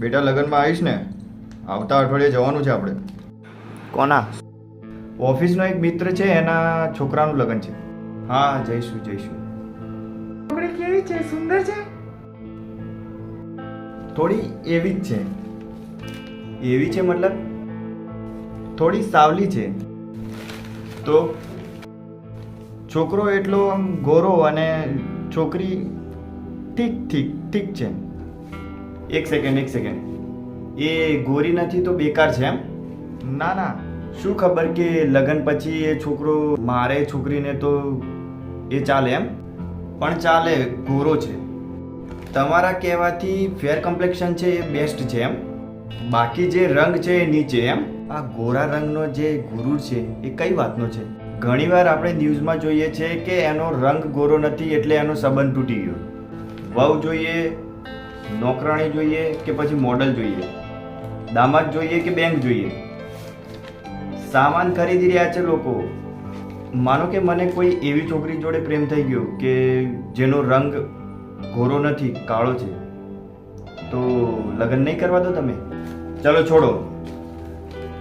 બેટા લગ્નમાં આવીશ ને આવતા અઠવાડિયે જવાનું છે આપણે. કોના? ઓફિસનો એક મિત્ર છે એના છોકરાનું લગ્ન છે. હા જઈશું જઈશું. છોકરી કેવી છે? સુંદર છે? થોડી એવી જ છે. એવી છે મતલબ? થોડી સાવલી છે. તો છોકરો એટલો આમ ગોરો અને છોકરી ઠીક ઠીક ઠીક છે. એક સેકન્ડ એક સેકન્ડ એ ગોરી નથી તો બેકાર છે એમ? ના ના. શું ખબર કે લગ્ન પછી એ છોકરો મારે છોકરીને તો એ ચાલે એમ? પણ ચાલે ગોરો છે. તમારા કહેવાથી ફેર કમ્પ્લેક્શન છે એ બેસ્ટ છે એમ? બાકી જે રંગ છે એ નીચે એમ? આ ગોરા રંગનો જે ગુરુ છે એ કઈ વાતનો છે? ઘણીવાર આપણે ન્યૂઝમાં જોઈએ છે કે એનો રંગ ગોરો નથી એટલે એનો સંબંધ તૂટી ગયો. વહુ જોઈએ નોકરાણી જોઈએ કે પછી મોડલ જોઈએ? દામાદ જોઈએ કે બેંક જોઈએ? સામાન ખરીદી રહ્યા છે લોકો. માનો કે મને કોઈ એવી છોકરી જોડે પ્રેમ થઈ ગયો કે જેનો રંગ ઘોરો નથી, કાળો છે. તો લગ્ન નહીં કરવા દો તમે? ચલો છોડો.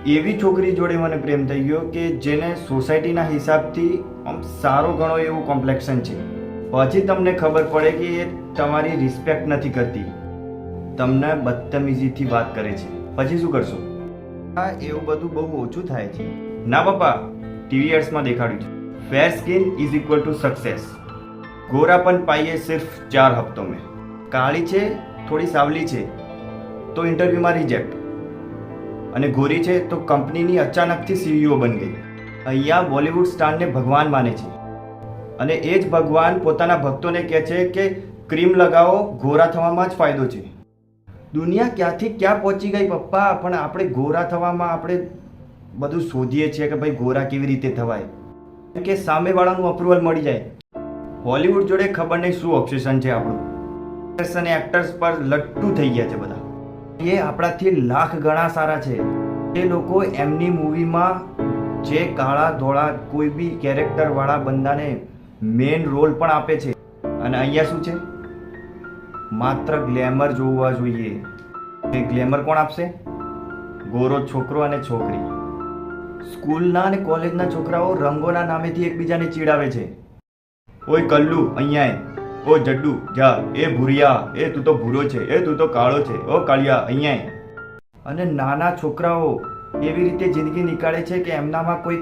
એવી છોકરી જોડે મને પ્રેમ થઈ ગયો કે જેને સોસાયટીના હિસાબથી આમ સારો ઘણો એવું કોમ્પ્લેક્શન છે. પછી તમને ખબર પડે કે એ તમારી રિસ્પેક્ટ નથી કરતી. તમને બદતમીજીથી વાત કરે છે. પછી શું કરશો? આ એવું બધું બહુ ઓછું થાય છે. ના પપ્પા ટીવી એડ્સમાં દેખાડ્યું છે. Fair skin is equal to success ગોરાપન પાઈએ સિર્ફ ચાર હપ્તો મેં. કાળી છે, થોડી સાવલી છે, તો ઇન્ટરવ્યૂમાં રિજેક્ટ અને ગોરી છે, તો કંપનીની અચાનકથી સીઈઓ બની ગઈ. અહીંયા બોલિવૂડ સ્ટારને ભગવાન માને છે. અને એ જ ભગવાન પોતાના ભક્તોને કહે છે કે ક્રીમ લગાવો, ગોરા થવામાં જ ફાયદો છે. દુનિયા ક્યાંથી ક્યાં પહોંચી ગઈ પપ્પા? પણ આપણે ગોરા થવામાં આપણે બધું શોધીએ છીએ કે ભાઈ ગોરા કેવી રીતે થવાય? કે સામેવાળાનું અપ્રુવલ મળી જાય. હોલિવૂડ જોડે ખબર નહીં શું ઓબ્સેશન છે આપણું. એક્ટર્સ અને એક્ટર્સ પર લટ્ટુ થઈ ગયા છે બધા. એ આપણાથી લાખ ગણા સારા છે. એ લોકો એમની મૂવીમાં જે કાળા ધોળા કોઈ બી કેરેક્ટરવાળા બંદાને મેઇન રોલ પણ આપે છે. અને અહીંયા શું છે? માત્ર ગ્લેમર જોવા જોઈએ. એ ગ્લેમર કોણ આપશે? ગોરો છોકરો અને છોકરી. સ્કૂલના અને કોલેજના છોકરાઓ રંગોના નામેથી એકબીજાને ચીડાવે છે. ઓય કલ્લુ, અહીંયા ઓ જડ્ડુ, જા. એ ભૂરિયા. એ તું તો ભૂરો છે. એ તું તો કાળો છે. ઓ કાળિયા, અહીંયા અને નાના છોકરાઓ એવી રીતે જિંદગી નીકાળે છે કે એમનામાં કોઈ